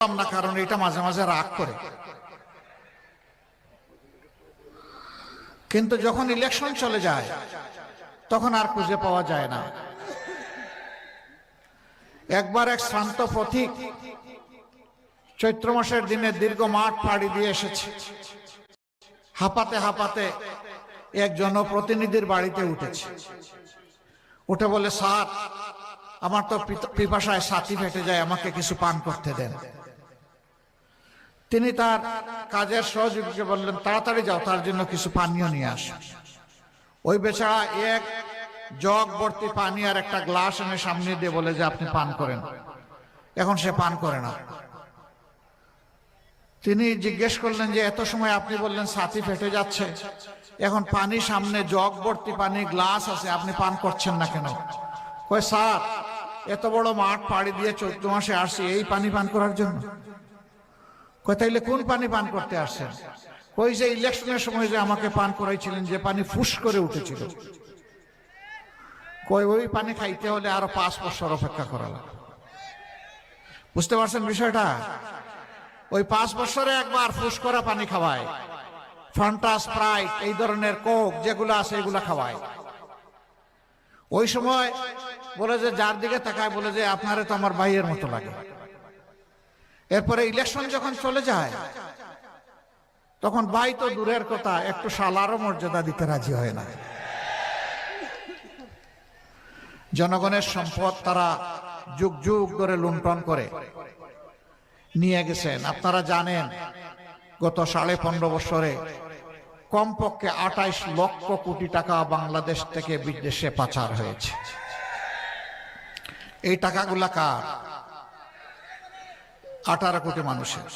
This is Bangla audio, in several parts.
না, কারণ এটা মাঝে মাঝে রাগ করে। কিন্তু যখন ইলেকশন চলে যায়, তখন আর খুঁজে পাওয়া যায় না। একবার এক শান্ত পথিক চৈত্র মাসের দিনে দীর্ঘ মাঠ পাড়ি দিয়ে এসেছে। হাঁপাতে হাঁপাতে এক জনপ্রতিনিধির বাড়িতে উঠেছে। উঠে বলে, স্যার, আমার তো পিপাসায় সাথী ফেটে যায়, আমাকে কিছু পান করতে দেন। তিনি তার কাজের সহযোগীকে বললেন, তাড়াতাড়ি যাও, তার জন্য কিছু পানীয় নিয়ে আস। ওই বেচারা এক জগ ভর্তি পানি আর একটা গ্লাস এনে সামনে দিয়ে বলে যে, আপনি পান করেন। এখন সে পান করে না। তিনি জিজ্ঞেস করলেন যে, এত সময় আপনি বললেন ছাতি ফেটে যাচ্ছে। এখন পানি সামনে, জগ ভর্তি পানি, গ্লাস আছে, আপনি পান করছেন না কেন? কয়, স্যার, এত বড় মাঠ পাড়ি দিয়ে চৈত্র মাসে আসছি, এই পানি পান করার জন্য? তাইলে কোন পানি পান করতে আসছেন? ওই যে ইলেকশনের সময় যে আমাকে পান করাইছিলেন, যে পানি ফুস করে উঠেছিল। কই ওই পানি খাইতে হলে আরও পাঁচ বছর অপেক্ষা করা লাগবে। বুঝতে পারছেন বিষয়টা? ওই পাঁচ বছরে একবার ফুস করা পানি খাওয়ায়। ফান্টা স্প্রাইট, এই ধরনের কোক, যেগুলো আছে এগুলা খাওয়ায়। ওই সময় বলে যে, যার দিকে তাকায় বলে যে, আপনারে তো আমার ভাইয়ের মতো লাগে। এরপরে ইলেকশন যখন চলে যায়, তখন ভাই তো দূরের কথা, একটু সালারও মর্যাদা দিতে রাজি হয় না। জনগণের সম্পদ তারা যুগ যুগ ধরে লুণ্ঠন করে নিয়ে গেছেন। আপনারা জানেন, গত সাড়ে পনেরো বছরে কমপক্ষে আঠাইশ লক্ষ কোটি টাকা বাংলাদেশ থেকে বিদেশে পাচার হয়েছে। এই টাকাগুলা কার? আঠারো কোটি মানুষের।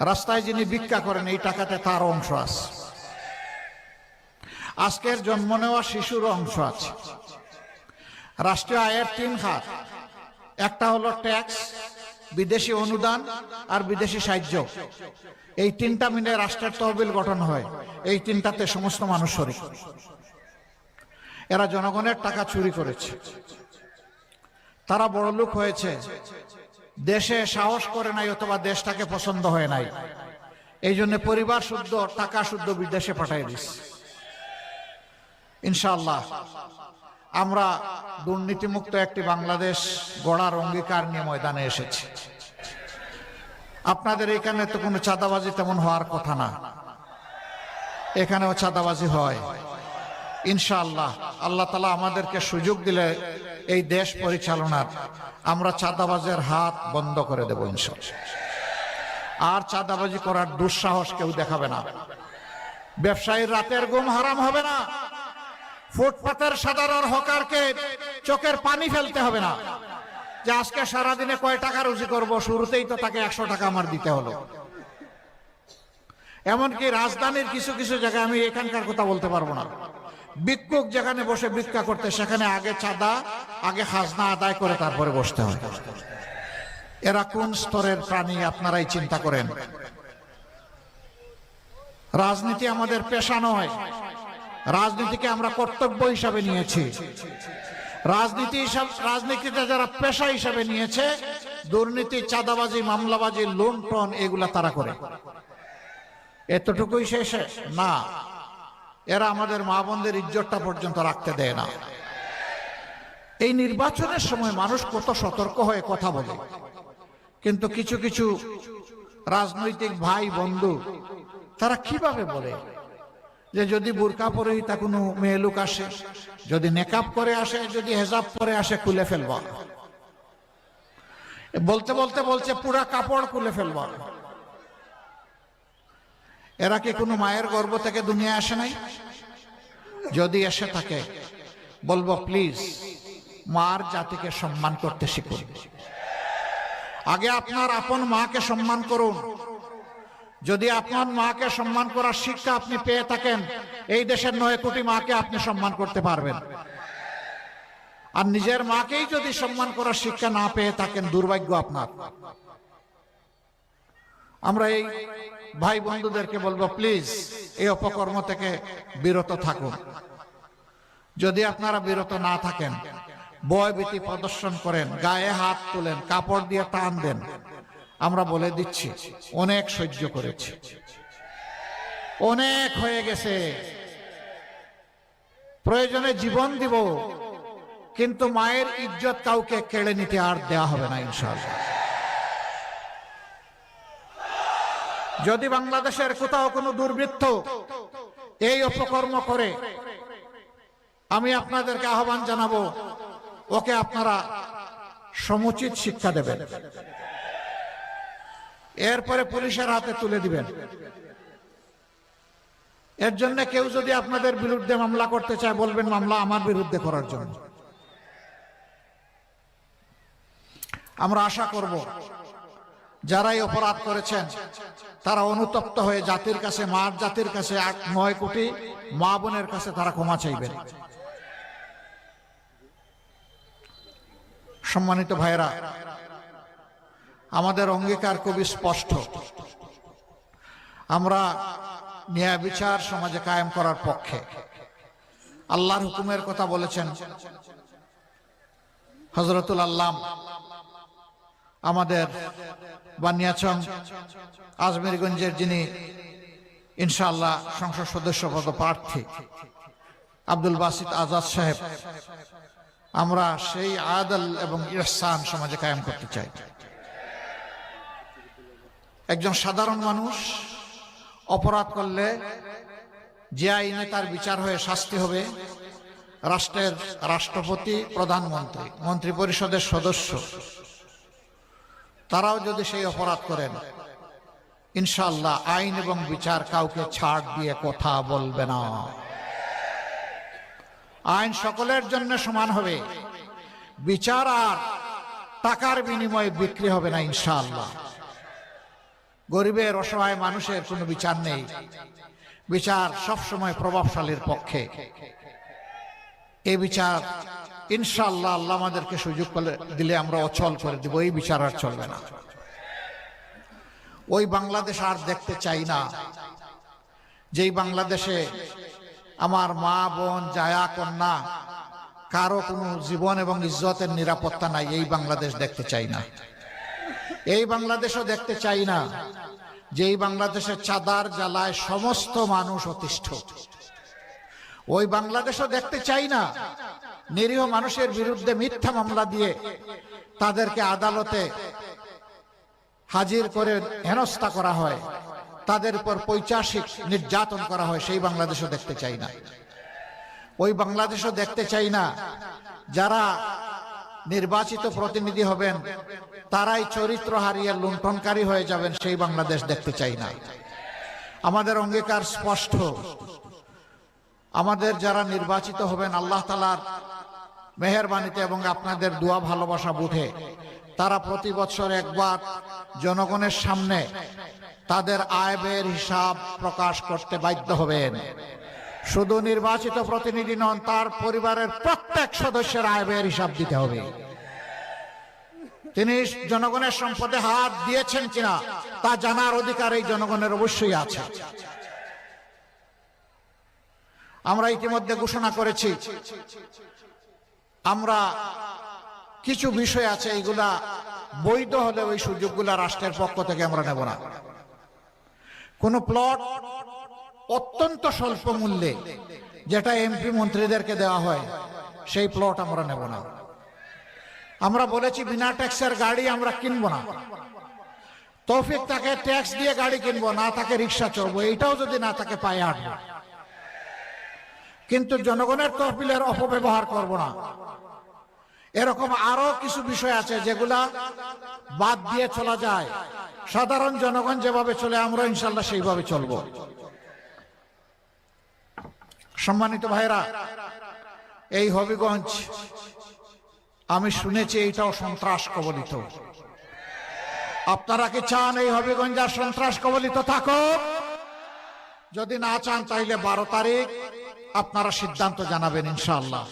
রাস্তায় যিনি ভিক্ষা করেন, এই টাকাতে তার অংশ আছে। আজকের জন্ম নেওয়া শিশুর অংশ আছে। রাষ্ট্রীয় আয়ের তিন খাত একটা হলো ট্যাক্স, বিদেশি অনুদান আর বিদেশি সাহায্য। এই তিনটা মিলে রাষ্ট্রের তহবিল গঠন হয়। এই তিনটাতে সমস্ত মানুষ শরিক। এরা জনগণের টাকা চুরি করেছে। তারা বড় লোক হয়েছে। দেশে সাহস করে নাই অথবা দেশটাকে পছন্দ হয় নাই। এই জন্য পরিবার শুদ্ধ, টাকা শুদ্ধ বিদেশে পাঠাই দিস। ইনশাআল্লাহ। আমরা দুর্নীতিমুক্ত একটি বাংলাদেশ গড়ার অঙ্গীকার নিয়ে ময়দানে এসেছি। আপনাদের এখানে তো কোনো চাঁদাবাজি তেমন হওয়ার কথা না। এখানেও চাঁদাবাজি হয়। ইনশাআল্লাহ। আল্লাহ তালা আমাদেরকে সুযোগ দিলে এই দেশ পরিচালনার আমরা চাঁদাবাজের হাত বন্ধ করে দেব আর চাঁদাবাজি করার দুঃসাহস কেউ দেখাবে না। ব্যবসায়ীর রাতের ঘুম হারাম হবে না। ফুটপাতের সাধারণ হকারকে চোখের পানি ফেলতে হবে না। যে আজকে সারাদিনে কয় টাকা রুজি করব, শুরুতেই তো তাকে একশো টাকা আমার দিতে হলো। এমনকি রাজধানীর কিছু কিছু জায়গায় আমি এখানকার কথা বলতে পারব না। ভিক্ষুক যেখানে বসে ভিক্ষা করতে, সেখানে আগে চাঁদা, আগে খাজনা আদায় করে তারপরে বসতে হয়। এরা কোন স্তরের প্রাণী আপনারাই চিন্তা করেন? রাজনীতি আমাদের পেশা নয়। রাজনীতিকে আমরা কর্তব্য হিসাবে নিয়েছি। রাজনীতি হিসাব, রাজনীতিতে যারা পেশা হিসাবে নিয়েছে, দুর্নীতি, চাঁদাবাজি, মামলাবাজি লোন টন এগুলা তারা করে। এতটুকুই শেষে? না। এরা আমাদের মা বোনদের ইজ্জতটা পর্যন্ত রাখতে দেয় না। এই নির্বাচনের সময় মানুষ কত সতর্ক হয়ে কথা বলে। কিন্তু কিছু কিছু রাজনৈতিক ভাই বন্ধু, তারা কীভাবে বলে? যে যদি বোরকা পরে তা কোনো মেয়ে লোক আসে, যদি নেকাপ করে আসে, যদি হেজাব পরে আসে, খুলে ফেলবা। বলতে বলতে বলছে, পুরা কাপড় খুলে ফেলবা। এরা কি কোনো মায়ের গর্ভ থেকে দুনিয়া আসে নাই? যদি এসে থাকে, বলব, প্লিজ, মার জাতিকে সম্মান করতে শিখুন। আগে আপনার আপন মাকে সম্মান করুন। যদি আপনার মাকে সম্মান করার শিক্ষা আপনি পেয়ে থাকেন, এই দেশের নয় কোটি মাকে আপনি সম্মান করতে পারবেন। আর নিজের মাকেই যদি সম্মান করার শিক্ষা না পেয়ে থাকেন, দুর্ভাগ্য আপনার। আমরা এই ভাই বন্ধুদেরকে বলব প্লিজ এই অপকর্ম থেকে বিরত থাকুন যদি আপনারা বিরত না থাকেন, বয় ভয়ভীতি প্রদর্শন করেন, গায়ে হাত তোলেন, কাপড় দিয়ে টান দেন, আমরা বলে দিচ্ছি, অনেক সহ্য করেছি। অনেক হয়ে গেছে। প্রয়োজনে জীবন দিব, কিন্তু মায়ের ইজ্জত কাউকে কেড়ে নিতে আর দেয়া হবে না, ইনশাআল্লাহ। যদি বাংলাদেশের কোথাও কোনো দুর্বৃত্ত এই অপকর্ম করে, আমি আপনাদেরকে আহ্বান জানাব, ওকে আপনারা সমুচিত শিক্ষা দেবেন। এরপরে পুলিশের হাতে তুলে দিবেন। এর জন্য কেউ যদি আপনাদের বিরুদ্ধে মামলা করতে চায়, বলবেন মামলা আমার বিরুদ্ধে করার জন্য। আমরা আশা করব যারাই অপরাধ করেছেন, তারা অনুতপ্ত হয়ে জাতির কাছে, মার জাতির কাছে আট, নয় কোটি মা বোনের কাছে তারা ক্ষমা চাইবেন। সম্মানিত ভাইরা আমাদের অঙ্গীকার খুবই স্পষ্ট। আমরা ন্যায় বিচার সমাজে কায়েম করার পক্ষে। আল্লাহর হুকুমের কথা বলেছেন হজরতুল আল্লাম। আমাদের বানিয়াচং আজমিরগঞ্জের যিনি ইনশাআল্লাহ সংসদ সদস্য পদ প্রার্থী আব্দুল বাসিত আজাদ সাহেব, আমরা সেই আদল এবং ইহসান সমাজে কায়েম করতে চাই। একজন সাধারণ মানুষ অপরাধ করলে যে আইনে তার বিচার হয়ে শাস্তি হবে, রাষ্ট্রের রাষ্ট্রপতি, প্রধানমন্ত্রী মন্ত্রী পরিষদের সদস্য তারাও যদি সেই অপরাধ করেন ইনশাল্লাহ আইন এবং বিচার কাউকে ছাড় দিয়ে কথা বলবে না। আইন সকলের জন্য সমান হবে। বিচার আর টাকার বিনিময়ে বিক্রি হবে না, ইনশাআল্লাহ। গরিবের, অসহায় মানুষের কোনো বিচার নেই। বিচার সবসময় প্রভাবশালীর পক্ষে। এই বিচার ইনশাআল্লাহ আল্লাহ আমাদেরকে সুযোগ করে দিলে আমরা অচল করে দিব, এই বিচার আর চলবে না। ওই বাংলাদেশ আর দেখতে চাই না। যেই বাংলাদেশে আমার মা, বোন, জায়া, কন্যা, কারও কোনো জীবন এবং ইজ্জতের নিরাপত্তা নাই, এই বাংলাদেশ দেখতে চাই না। এই বাংলাদেশও দেখতে চাই না যে এই বাংলাদেশের চাঁদার জ্বালায় সমস্ত মানুষ অতিষ্ঠ। ওই বাংলাদেশও দেখতে চাই না নিরীহ মানুষের বিরুদ্ধে মিথ্যা মামলা দিয়ে তাদেরকে আদালতে হাজির করে হেনস্থা করা হয়। তাদের উপর পৈচাসিক নির্যাতন করা হয়, সেই বাংলাদেশও দেখতে চাই না। ওই বাংলাদেশও দেখতে চাই না, যারা নির্বাচিত প্রতিনিধি হবেন, তারাই চরিত্র হারিয়ে লুণ্ঠনকারী হয়ে যাবেন, সেই বাংলাদেশ দেখতে চাই না। আমাদের অঙ্গীকার স্পষ্ট। আমাদের যারা নির্বাচিত হবেন, আল্লাহ তালার মেহরবানিতে এবং আপনাদের দোয়া ভালোবাসা বুঝে তারা প্রতি বছর একবার জনগণের সামনে তাদের আয় ব্যয়ের হিসাব প্রকাশ করতে বাধ্য হবেন। শুধু নির্বাচিত প্রতিনিধি নন, তার পরিবারের প্রত্যেক সদস্যের আয় ব্যয়ের হিসাব দিতে হবে। তিনি জনগণের সম্পদে হাত দিয়েছেন কিনা, তা জানার অধিকার এই জনগণের অবশ্যই আছে। আমরা ইতিমধ্যে ঘোষণা করেছি আমরা কিছু বিষয় আছে, এইগুলা বৈধ হলে ওই সুযোগগুলা রাষ্ট্রের পক্ষ থেকে আমরা নেব না। কোন প্লট অত্যন্ত স্বল্প মূল্যে যেটা এমপি মন্ত্রীদেরকে দেওয়া হয়, সেই প্লট আমরা নেব না। আমরা বলেছি বিনা ট্যাক্সের গাড়ি আমরা কিনবো না। তৌফিক তাকে ট্যাক্স দিয়ে গাড়ি কিনবো, না তাকে রিক্সা চলবো এইটাও যদি না তাকে পায়ে আটবো কিন্তু জনগণের তহবিলের অপব্যবহার করব না। এরকম আরও কিছু বিষয় আছে যেগুলা বাদ দিয়ে চলা যায়। সাধারণ জনগণ যেভাবে চলে, আমরা ইনশাল্লাহ সেইভাবে চলবো। সম্মানিত ভাইরা এই হবিগঞ্জ, আমি শুনেছি এইটাও সন্ত্রাস কবলিত। আপনারা কি চান এই হবিগঞ্জ আর সন্ত্রাস কবলিত থাকো যদি না চান, তাইলে বারো তারিখ আপনারা সিদ্ধান্ত জানাবেন, ইনশাআল্লাহ।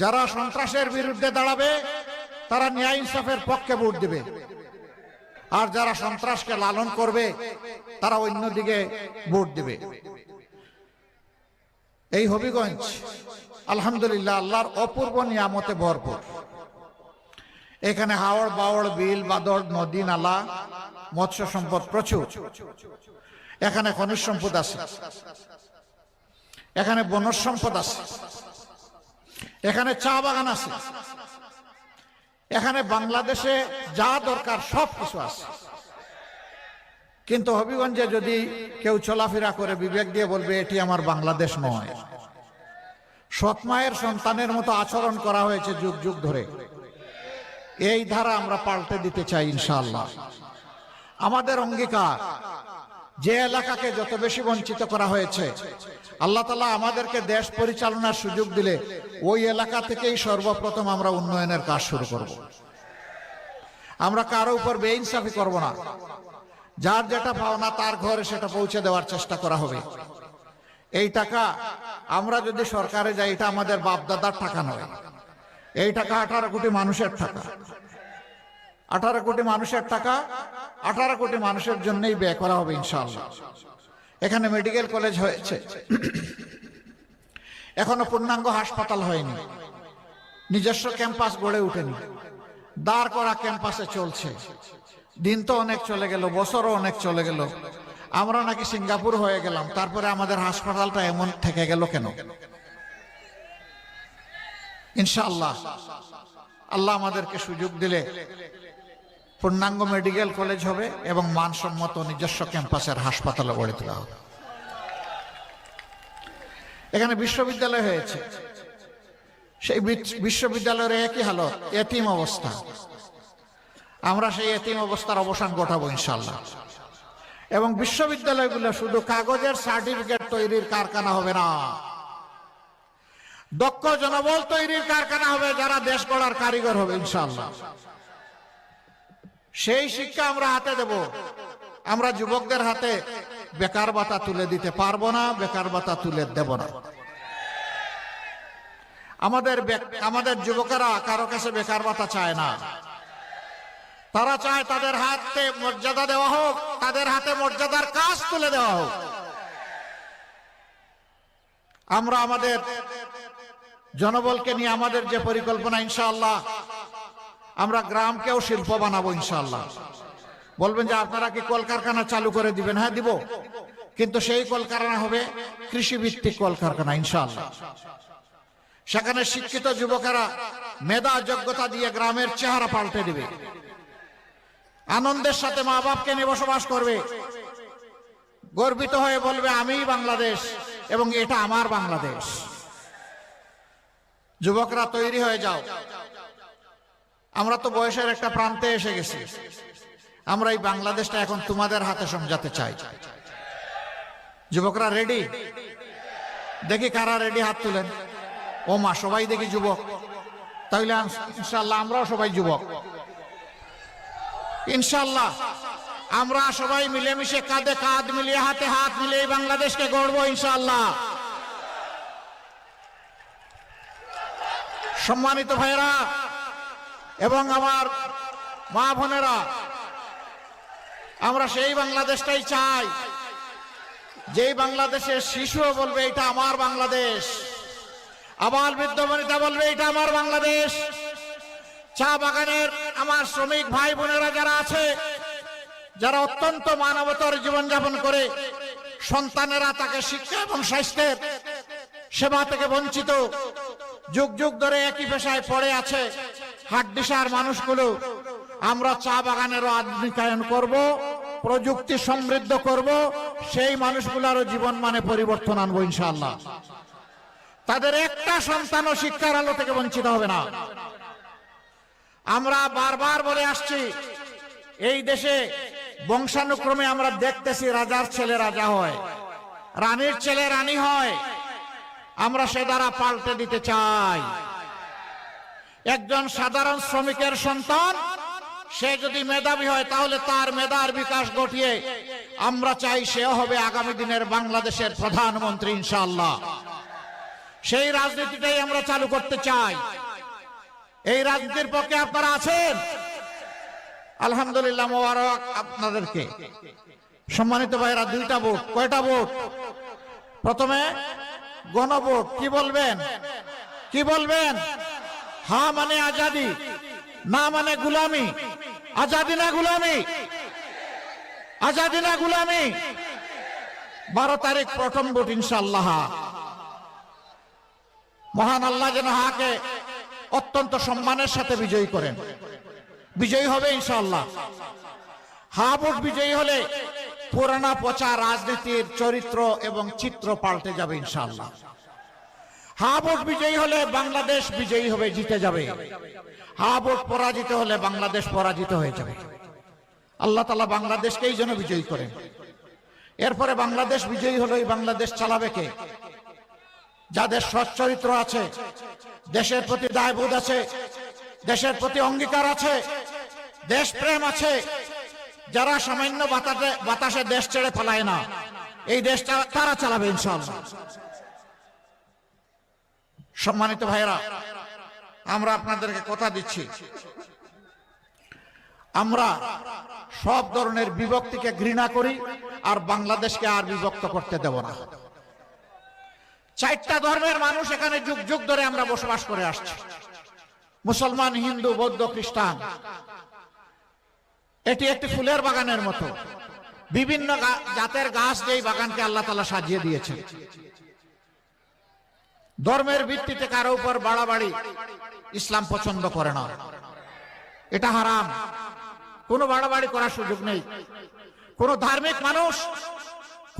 যারা সন্ত্রাসের বিরুদ্ধে দাঁড়াবে, তারা ন্যায় ইনসাফের পক্ষে ভোট দিবে। আর যারা সন্ত্রাসকে লালন করবে, তারা অন্যদিকে ভোট দিবে। এই হবিগঞ্জ, আলহামদুলিল্লাহ, আল্লাহর অপূর্ব নিয়ামতে ভরপুর। এখানে হাওড় বাওড় বিল, বাদর, নদী, নালা, মৎস্য সম্পদ প্রচুর। এখানে খনিজ সম্পদ আছে। এখানে বনজ সম্পদ আছে। এখানে চা বাগান আছে। এখানে বাংলাদেশে যা দরকার সব কিছু আছে। কিন্তু হবিগঞ্জে যদি কেউ চলাফেরা করে, বিবেক দিয়ে বলবে, এটি আমার বাংলাদেশ নয়। সৎমায়ের সন্তানের মতো আচরণ করা হয়েছে যুগ যুগ ধরে। এই ধারা আমরা পাল্টে দিতে চাই, ইনশাআল্লাহ। আমাদের অঙ্গীকার যে এলাকাকে যত বেশি বঞ্চিত করা হয়েছে, আল্লাহ তালা আমাদেরকে দেশ পরিচালনার সুযোগ দিলে ওই এলাকা থেকেই সর্বপ্রথম আমরা উন্নয়নের কাজ শুরু করব। আমরা কারও উপর বেইনসাফি করব না। যার যেটা পাওনা তার ঘরে সেটা পৌঁছে দেওয়ার চেষ্টা করা হবে। এই টাকা আমরা যদি সরকারে যাই, এটা আমাদের বাপদাদার টাকা নয়। এই টাকা আঠারো কোটি মানুষের টাকা। আঠারো কোটি মানুষের টাকা, আঠারো কোটি মানুষের জন্যই ব্যয় করা হবে ইনশাআল্লাহ। এখানে মেডিকেল কলেজ হয়েছে। এখনও পূর্ণাঙ্গ হাসপাতাল হয়নি। নিজস্ব ক্যাম্পাস গড়ে উঠেনি। দাঁড় করা ক্যাম্পাসে চলছে। দিন তো অনেক চলে গেল, বছরও অনেক চলে গেল। আমরা নাকি সিঙ্গাপুর হয়ে গেলাম, তারপরে আমাদের হাসপাতালটা এমন থেকে গেল কেন? ইনশাআল্লাহ। আল্লাহ আমাদেরকে সুযোগ দিলে পূর্ণাঙ্গ মেডিকেল কলেজ হবে এবং মানসম্মত নিজস্ব ক্যাম্পাসের হাসপাতালে গড়ে তোলা হবে। এখানে বিশ্ববিদ্যালয় হয়েছে। সেই বিশ্ববিদ্যালয়ের একই হালত, এতিম অবস্থা। আমরা সেই এতিম অবস্থার অবসান ঘটাবো ইনশাল্লাহ এবং বিশ্ববিদ্যালয়গুলো শুধু কাগজের সার্টিফিকেট তৈরির কারখানা হবে না। দক্ষ জনবল তৈরির কারখানা হবে, যারা দেশ গড়ার কারিগর হবে ইনশাল্লাহ সেই শিক্ষা আমরা হাতে দেব। আমরা যুবকদের হাতে বেকার ভাতা তুলে দিতে পারব না, বেকার ভাতা তুলে দেব না। আমাদের আমাদের যুবকেরা কারও কাছে বেকার ভাতা চায় না। তারা চায় তাদের হাতে মর্যাদা দেওয়া হোক, তাদের হাতে মর্যাদার কাজ তুলে দেওয়া হোক। আমরা আমাদের জনবলকে নিয়ে আমাদের যে পরিকল্পনা, ইনশাআল্লাহ আমরা গ্রামকেও শিল্প বানাবো ইনশাল্লাহ বলবেন যে আপনারা কি কলকারখানা চালু করে দিবেন? হ্যাঁ দিব। কিন্তু সেই কলকারখানা হবে কৃষি ভিত্তিক কলকারখানা ইনশাল্লাহ সেখানে শিক্ষিত যুবকেরা মেধা যোগ্যতা দিয়ে গ্রামের চেহারা পাল্টে দিবে। আনন্দের সাথে মা বাপকে নিয়ে বসবাস করবে। গর্বিত হয়ে বলবে আমি বাংলাদেশ এবং এটা আমার বাংলাদেশ। যুবকরা তৈরি হয়ে যাও। আমরা তো বয়সের একটা প্রান্তে এসে গেছি। আমরা এই বাংলাদেশটা এখন তোমাদের হাতে সমঝাতে চাই। যুবকরা রেডি দেখি কারা রেডি হাত তুলেন। ও মা, সবাই দেখি যুবক। তাহলে ইনশাল্লাহ আমরাও সবাই যুবক। ইনশাল্লাহ আমরা সবাই মিলেমিশে কাঁধে কাঁধ মিলিয়ে, হাতে হাত মিলিয়ে এই বাংলাদেশকে গড়ব ইনশাল্লাহ সম্মানিত ভাইয়েরা এবং আমার মা বোনেরা, আমরা সেই বাংলাদেশটাই চাই। যেই বাংলাদেশের শিশুও বলবে, এটা আমার বাংলাদেশ। আবার বৃদ্ধ বনিতা বলবে, এটা আমার বাংলাদেশ। চা বাগানের আমার শ্রমিক ভাই বোনেরা যারা আছে, যারা অত্যন্ত মানবতার জীবনযাপন করে সন্তানেরা তাকে শিক্ষা এবং স্বাস্থ্যের সেবা থেকে বঞ্চিত, যুগ যুগ ধরে একই পেশায় পড়ে আছে। হাড্ডিসার মানুষগুলো, আমরা চা বাগানেরও আধুনিকায়ন করব, প্রযুক্তি সমৃদ্ধ করব, সেই মানুষগুলোরও জীবন মানে পরিবর্তন আনব ইনশাআল্লাহ। তাদের একটা সন্তানও শিক্ষার আলো থেকে বঞ্চিত হবে না। আমরা বারবার বলে আসছি, এই দেশে বংশানুক্রমে আমরা দেখতেছি রাজার ছেলে রাজা হয়, রানীর ছেলে রানী হয়, আমরা সে দ্বারা পাল্টে দিতে চাই। একজন সাধারণ শ্রমিকের সন্তান, সে যদি মেধাবী হয়, তাহলে তার মেধার বিকাশ ঘটিয়ে আমরা চাই সে হবে আগামী দিনের বাংলাদেশের প্রধানমন্ত্রী ইনশাল্লাহ সেই রাজনীতিটাই আমরা চালু করতে চাই। এই রাজনীতির পক্ষে আপনারা আছেন? আলহামদুলিল্লাহ, মোবারক আপনাদেরকে। সম্মানিত ভাইরা দুইটা ভোট, কয়টা ভোট? প্রথমে গণভোট, কি বলবেন? কি বলবেন? হা মানে আজাদি, না মানে গুলামি। আজাদি না গুলামি? আজাদি না গুলামি? বারো তারিখ প্রথম ভোট ইনশাল্লাহ মহান আল্লাহ যেন হাকে অত্যন্ত সম্মানের সাথে বিজয়ী করেন। বিজয়ী হবে ইনশাল্লাহ হা ভোট বিজয়ী হলে পুরানা পচা রাজনীতির চরিত্র এবং চিত্র পাল্টে যাবে ইনশাল্লাহ হা ভোট বিজয়ী হলে বাংলাদেশ বিজয়ী হবে, জিতে যাবে। হা ভোট পরাজিত হলে বাংলাদেশ পরাজিত হয়ে যাবে। আল্লাহ তালা বাংলাদেশকে এই জন্য বিজয়ী করেন। এরপরে বাংলাদেশ বিজয়ী হলো বাংলাদেশ চালাবে কে? যাদের সচ্চরিত্র আছে, দেশের প্রতি দায়বোধ আছে, দেশের প্রতি অঙ্গীকার আছে, দেশপ্রেম আছে, যারা সামান্য বাতাসে বাতাসে দেশ ছেড়ে পালায় না, এই দেশটা তারা চালাবে ইনশাল্লাহ সম্মানিত ভাইরা আমরা আপনাদেরকে কথা দিচ্ছি। আমরা সব ধরনের বিভক্তিকে ঘৃণা করি আর বাংলাদেশকে আর বিভক্ত করতে দেব না। চারটা ধর্মের মানুষ এখানে যুগ যুগ ধরে আমরা বসবাস করে আসছি। মুসলমান, হিন্দু, বৌদ্ধ, খ্রিস্টান। এটি একটি ফুলের বাগানের মতো। বিভিন্ন জাতের গাছ যেই বাগানকে আল্লাহ তালা সাজিয়ে দিয়েছে ধর্মের ভিত্তিতে কারও উপর বাড়াবাড়ি ইসলাম পছন্দ করে না। এটা হারাম। কোনো বাড়াবাড়ি করার সুযোগ নেই। কোন ধার্মিক মানুষ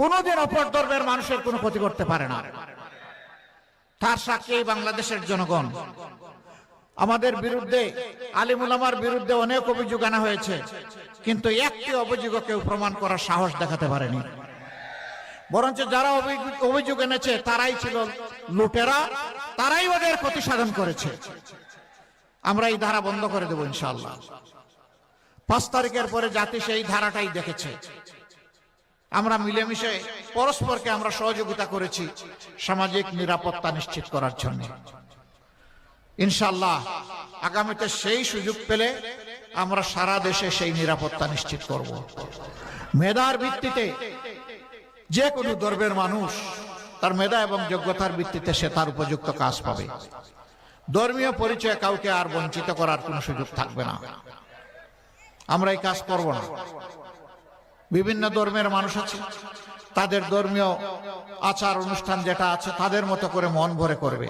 কোনোদিন অপর ধর্মের মানুষের কোনো ক্ষতি করতে পারে না। তার সাক্ষী বাংলাদেশের জনগণ। আমাদের বিরুদ্ধে আলিমুলামার বিরুদ্ধে অনেক অভিযোগ আনা হয়েছে, কিন্তু একটি অভিযোগ কেউ প্রমাণ করার সাহস দেখাতে পারেনি। বরঞ্চ যারা অভিযোগ এনেছে, তারাই ছিল লুটেরা, তারাই ওদের ক্ষতি সাধন করেছে। আমরা এই ধারা বন্ধ করে দেব ইনশাআল্লাহ। পাঁচ তারিখের পরে জাতি সেই ধারাটাই দেখেছে। আমরা মিলেমিশে পরস্পরকে আমরা সহযোগিতা করেছি সামাজিক নিরাপত্তা নিশ্চিত করার জন্য। ইনশাল্লাহ আগামীতে সেই সুযোগ পেলে আমরা সারা দেশে সেই নিরাপত্তা নিশ্চিত করব। মেধার ভিত্তিতে যে কোনো ধর্মের মানুষ তার মেধা এবং যোগ্যতার ভিত্তিতে সে তার উপযুক্ত কাজ পাবে। ধর্মীয় পরিচয় কাউকে আর বঞ্চিত করার কোনো সুযোগ থাকবে না। আমরা এই কাজ করব না। বিভিন্ন ধর্মের মানুষ আছে, তাদের ধর্মীয় আচার অনুষ্ঠান যেটা আছে, তাদের মতো করে মন ভরে করবে।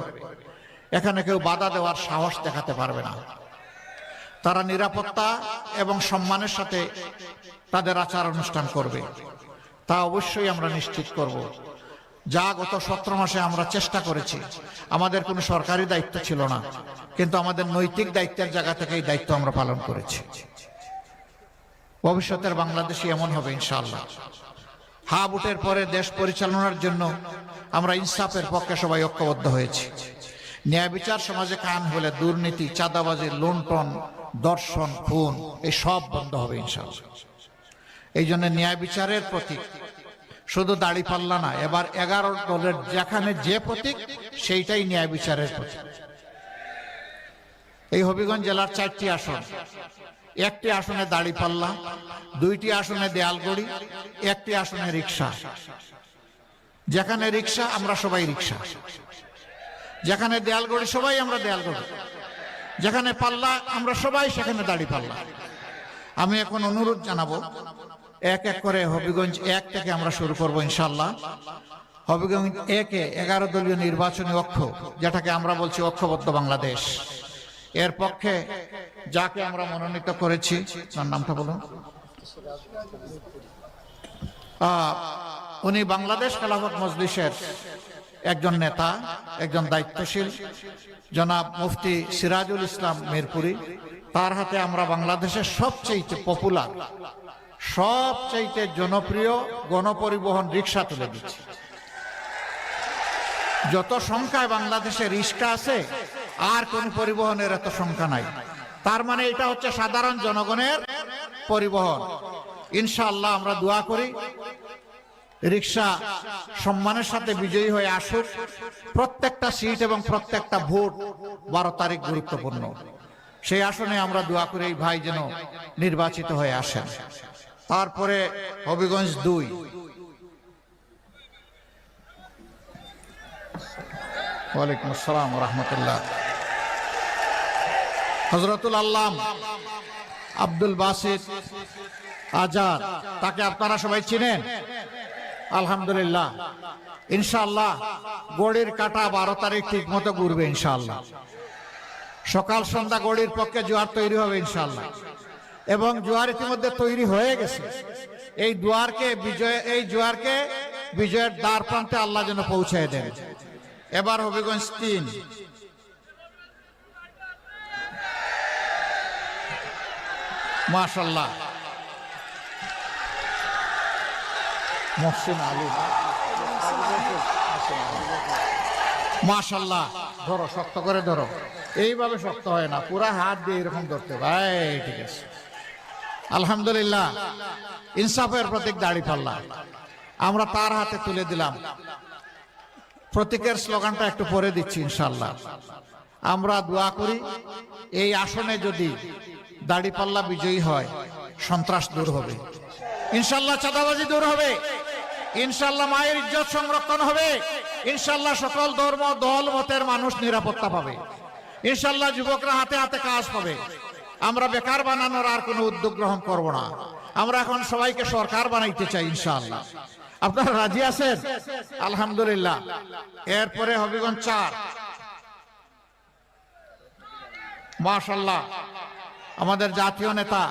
এখানে কেউ বাধা দেওয়ার সাহস দেখাতে পারবে না। তারা নিরাপত্তা এবং সম্মানের সাথে তাদের আচার অনুষ্ঠান করবে। তা অবশ্যই আমরা নিশ্চিত করব। যা গত সতেরো মাসে আমরা চেষ্টা করেছি। আমাদের কোনো সরকারি দায়িত্ব ছিল না, কিন্তু আমাদের নৈতিক দায়িত্বের জায়গা থেকে এই দায়িত্ব আমরা পালন করেছি। ভবিষ্যতের বাংলাদেশই এমন হবে, ইনশাআল্লাহ। হা বুটের পরে দেশ পরিচালনার জন্য আমরা ইনসাফের পক্ষে সবাই ঐক্যবদ্ধ হয়েছি। ন্যায় বিচার সমাজে কান হলে দুর্নীতি, চাঁদাবাজি, লুণ্ঠন, দর্শন, খুন, এই সব বন্ধ হবে, ইনশাআল্লাহ। এই জন্য ন্যায় বিচারের প্রতীক শুধু দাড়ি পাল্লা না, এবার এগারো দলের যেখানে যে প্রতীক, সেইটাই ন্যায় বিচারের প্রতীক। এই হবিগঞ্জ জেলার চারটি আসন। একটি আসনে দাড়ি পাল্লা দুইটি আসনে দেয়ালগড়ি, একটি আসনে রিক্সা। যেখানে রিক্সা, আমরা সবাই রিক্সা। যেখানে দেয়ালগড়ি, সবাই আমরা দেয়ালগড়ি। যেখানে পাল্লা, আমরা সবাই সেখানে দাড়ি পাল্লা আমি এখন অনুরোধ জানাব এক এক করে হবিগঞ্জ এক থেকে আমরা শুরু করব ইনশাল্লাহ হবিগঞ্জ একে এগারো দলীয় নির্বাচনী অক্ষ, যেটাকে আমরা বলছি ঐক্যবদ্ধ বাংলাদেশ। এর পক্ষে যাকে আমরা মনোনীত করেছি, তার নামটা বলুন। উনি বাংলাদেশ খেলাফত মজলিসের একজন নেতা, একজন দায়িত্বশীল। জনাব মুফতি সিরাজুল ইসলাম মিরপুরি। তার হাতে আমরা বাংলাদেশের সবচেয়ে পপুলার সবচাইতে জনপ্রিয় গণপরিবহন রিক্সা তুলে দিচ্ছি। যত সংখ্যায় বাংলাদেশে রিক্সা আছে, আর কোন পরিবহনের এত সংখ্যা নাই। তার মানে এটা হচ্ছে সাধারণ জনগণের পরিবহন। ইনশাআল্লাহ আমরা দোয়া করি, রিক্সা সম্মানের সাথে বিজয়ী হয়ে আসুক। প্রত্যেকটা সিট এবং প্রত্যেকটা ভোট বারো তারিখ গুরুত্বপূর্ণ। সেই আসনে আমরা দোয়া করি, এই ভাই যেন নির্বাচিত হয়ে আসেন। তারপরে হবিগঞ্জ দুই। ওয়ালাইকুম আসসালাম রহমতুল্লাহ। হজরতুল আল্লাম আব্দুল বাসিদ আজাদ, তাকে আপনারা সবাই চিনেন? আলহামদুলিল্লাহ। ইনশাআল্লাহ গড়ির কাটা বারো তারিখ ঠিক মতো ঘুরবে ইনশাল্লাহ সকাল সন্ধ্যা গড়ির পক্ষে জোয়ার তৈরি হবে ইনশাআল্লাহ। এবং জোয়ার ইতিমধ্যে তৈরি হয়ে গেছে। এই দুয়ারকে বিজয়, এই জোয়ারকে বিজয়ের দ্বার প্রান্তে আল্লাহ যেন পৌঁছায় দেন। এবার হবিগঞ্জ তিন। মাশাল্লাহ মহসিন আলী। মাশাল্লাহ ধরো, শক্ত করে ধরো। এইভাবে শক্ত হয় না, পুরা হাত দিয়ে এরকম ধরতে ভাই ঠিক আছে। আলহামদুলিল্লাহ, ইনসাফের প্রতীক দাড়ি পাল্লা। আমরা তার হাতে তুলে দিলাম। প্রতীকের স্লোগানটা একটু পরে দিচ্ছি ইনশাল্লাহ আমরা দোয়া করি, এই আসনে যদি দাড়িপাল্লা বিজয়ী হয়, সন্ত্রাস দূর হবে। ইনশাল্লাহ চাঁদাবাজি দূর হবে। ইনশাল্লাহ মায়ের ইজ্জত সংরক্ষণ হবে। ইনশাল্লাহ সকল ধর্ম, দল, মতের মানুষ নিরাপত্তা পাবে। ইনশাল্লাহ যুবকরা হাতে হাতে কাজ পাবে। আমরা বেকার বানানোর আর কোনো উদ্যোগ গ্রহণ করব না। আমরা এখন সবাইকে সরকার বানাইতে চাই, ইনশাআল্লাহ। আপনারা রাজি আছেন? আলহামদুলিল্লাহ। এরপরে হবিগঞ্জ চার। মাশাল্লাহ আমাদের জাতীয় নেতা।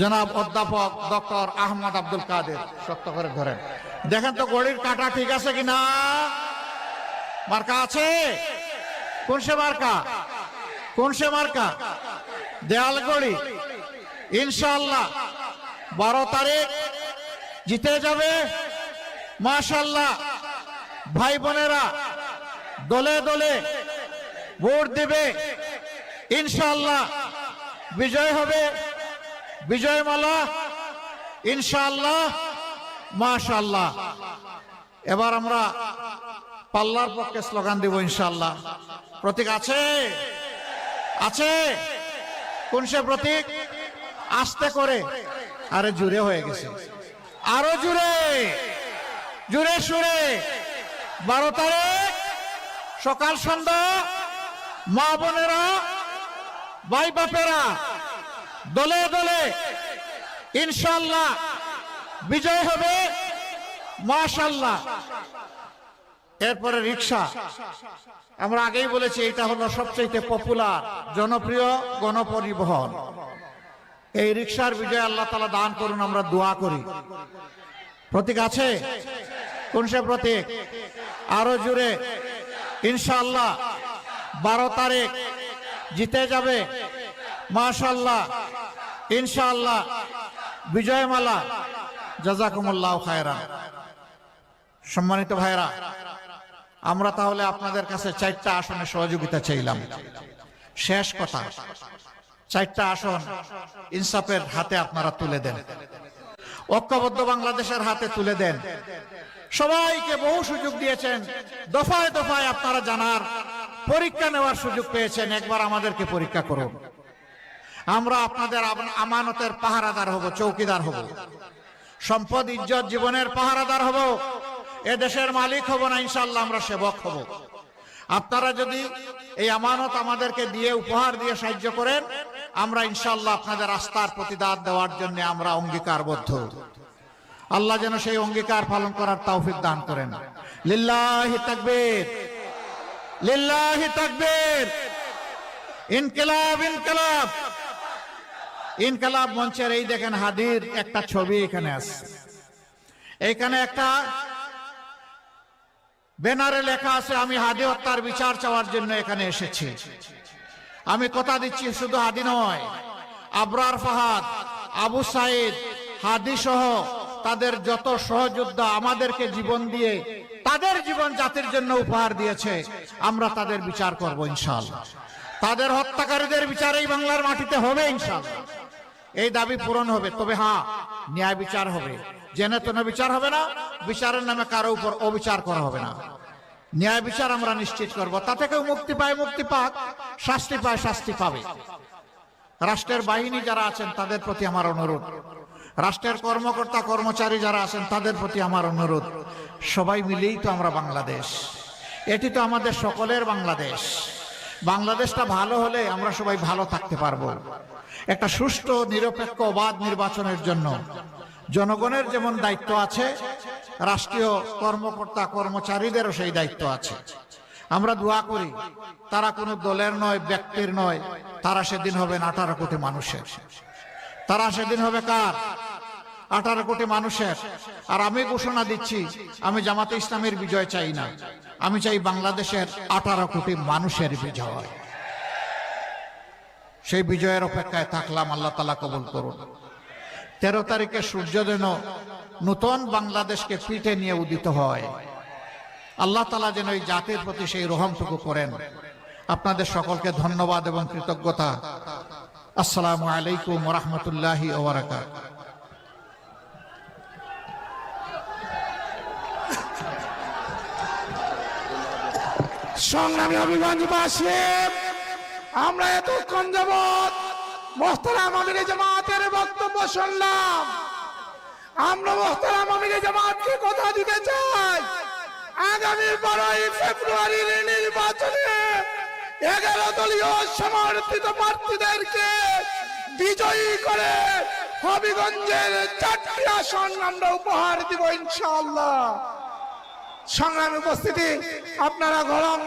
জনাব অধ্যাপক ডক্টর আহমদ আব্দুল কাদের। শক্ত করে ধরেন। দেখেন তো গড়ির কাটা ঠিক আছে কিনা? মার্কা আছে? কোন সে মার্কা? কোন সে মার্কা? দেয়াল গড়ি ইনশাল্লাহ বারো তারিখ জিতে যাবে। মাশাল্লাহ ভাই বোনেরা দলে দলে ভোট দেবে। ইনশাল্লাহ বিজয় হবে। বিজয় মালা। ইনশাল্লাহ মাশাল্লাহ এবার আমরা পাল্লার পক্ষে স্লোগান দেব ইনশাল্লাহ প্রতীক আছে? আছে? কোন সে প্রতীক? আস্তে করে। আরে জুড়ে হয়ে গেছে। আরও জুড়ে। জুড়ে সুরে। বারো তারিখ, সকাল সন্ধ্যা, মা বোনেরা, ভাই বাপেরা, দলে দলে ইনশাল্লাহ বিজয় হবে। মাশাল্লাহ এরপরে রিক্সা আমরা আগেই বলেছি এটা হলো সবচেয়ে পপুলার জনপ্রিয় গণপরিবহন। এই রিক্সার বিজয় আল্লাহ তালা দান করুন, আমরা দোয়া করি। প্রতীক আছে? কোন সে প্রতীক? আরও জুড়ে ইনশাল্লাহ বারো তারিখ জিতে যাবে। মাশাল্লাহ ইনশাল্লাহ বিজয়মালা। জাজাকুমুল্লাহ খায়রা সম্মানিত ভাইরা আমরা তাহলে আপনাদের কাছে চারটা আসনে সহযোগিতা চাইলাম। শেষ কথা, চারটা আসন ইনসাফের হাতে আপনারা তুলে দেন। ঐক্যবদ্ধ বাংলাদেশের হাতে তুলে দেন। সবাইকে বহু সুযোগ দিয়েছেন, দফায় দফায় আপনারা জানার পরীক্ষা নেওয়ার সুযোগ পেয়েছেন, একবার আমাদেরকে পরীক্ষা করুন। আমরা আপনাদের আমানতের পাহারাদার হব, চৌকিদার হব। সম্পদ, ইজ্জত, জীবনের পাহারাদার হব। এ দেশের মালিক হব না ইনশাল্লাহ আমরা সেবক হব। আপনারা যদি এই আমানত আমাদেরকে দিয়ে, উপহার দিয়ে সাহায্য করেন, আমরা ইনশাল্লাহ আপনাদের আস্থার প্রতিদান দেওয়ার জন্য আমরা অঙ্গীকারবদ্ধ। আল্লাহ যেন সেই অঙ্গীকার পালন করার তৌফিক দান করেন। লিল্লাহি তাকবীর। লিল্লাহি তাকবীর। ইনকিলাব ইনকিলাব। ইনকিলাব মঞ্চের এই দেখেন হাদির একটা ছবি এখানে আছে। এইখানে একটা ব্যানারে লেখা আছে, আমি হাদি হত্যার বিচার চাওয়ার জন্য এখানে এসেছি। আমি কথা দিচ্ছি, শুধু হাদি নয়, আবরার ফাহাদ, আবু সাইদ, হাদি সহ তাদের যত সহযোদ্ধা আমাদেরকে জীবন দিয়ে তাদের জীবন জাতির জন্য উপহার দিয়েছে, আমরা তাদের বিচার করব ইনশাআল্লাহ। তাদের হত্যাকারীদের বিচার এই বাংলার মাটিতে হবে ইনশাআল্লাহ। এই দাবি পূরণ হবে, তবে হ্যাঁ ন্যায় বিচার হবে। জেনে তেনে বিচার হবে না, বিচারের নামে কারও উপর অবিচার করা হবে না। ন্যায় বিচার আমরা নিশ্চিত করব তা থেকে মুক্তি পায়, মুক্তি পাক, শাস্তি পায়, শাস্তি পাবে। রাষ্ট্রের বাহিনী যারা আছেন, তাদের প্রতি আমার অনুরোধ। রাষ্ট্রের কর্মকর্তা, কর্মচারী যারা আছেন, তাদের প্রতি আমার অনুরোধ। সবাই মিলেই তো আমরা বাংলাদেশ। এটি তো আমাদের সকলের বাংলাদেশ। বাংলাদেশটা ভালো হলে আমরা সবাই ভালো থাকতে পারব। একটা সুষ্ঠু, নিরপেক্ষ অবাধ নির্বাচনের জন্য। জনগণের যেমন দায়িত্ব আছে, রাষ্ট্রীয় কর্মকর্তা কর্মচারীদেরও সেই দায়িত্ব আছে। আমরা দোয়া করি, তারা কোনো দলের নয়, ব্যক্তির নয়, তারা সেদিন হবেন আঠারো কোটি মানুষের। তারা সেদিন হবে কার? আঠারো কোটি মানুষের। আর আমি ঘোষণা দিচ্ছি, আমি জামাতে ইসলামের বিজয় চাই না। আমি চাই বাংলাদেশের আঠারো কোটি মানুষের বিজয়। সেই বিজয়ের অপেক্ষায় থাকলাম, আল্লাহ তালা কবুল করুন। তেরো তারিখে সূর্য যেন নূতন বাংলাদেশকে পিঠে নিয়ে উদিত হয়। আল্লাহ তালা যেন এই জাতির প্রতি সেই রহমটুকু করেন। আপনাদের সকলকে ধন্যবাদ এবং কৃতজ্ঞতা। আসসালামু আলাইকুম রহমতুল্লাহি সংগ্রামী অভিগঞ্জবাসী আমরা এতক্ষণ যাবৎ মোহতারাম আমির জামাতের বক্তব্য শুনলাম। আমরা মোহতারাম আমির জামাতকে কথা দিতে চাই। আগামী বারোই ফেব্রুয়ারির নির্বাচনে এগারো দলীয় সমর্থিত প্রার্থীদেরকে বিজয়ী করে হবিগঞ্জের চারটি আসন আমরা উপহার দিব ইনশাআল্লাহ। সংগ্রামী উপস্থিতি, আপনারা গরম।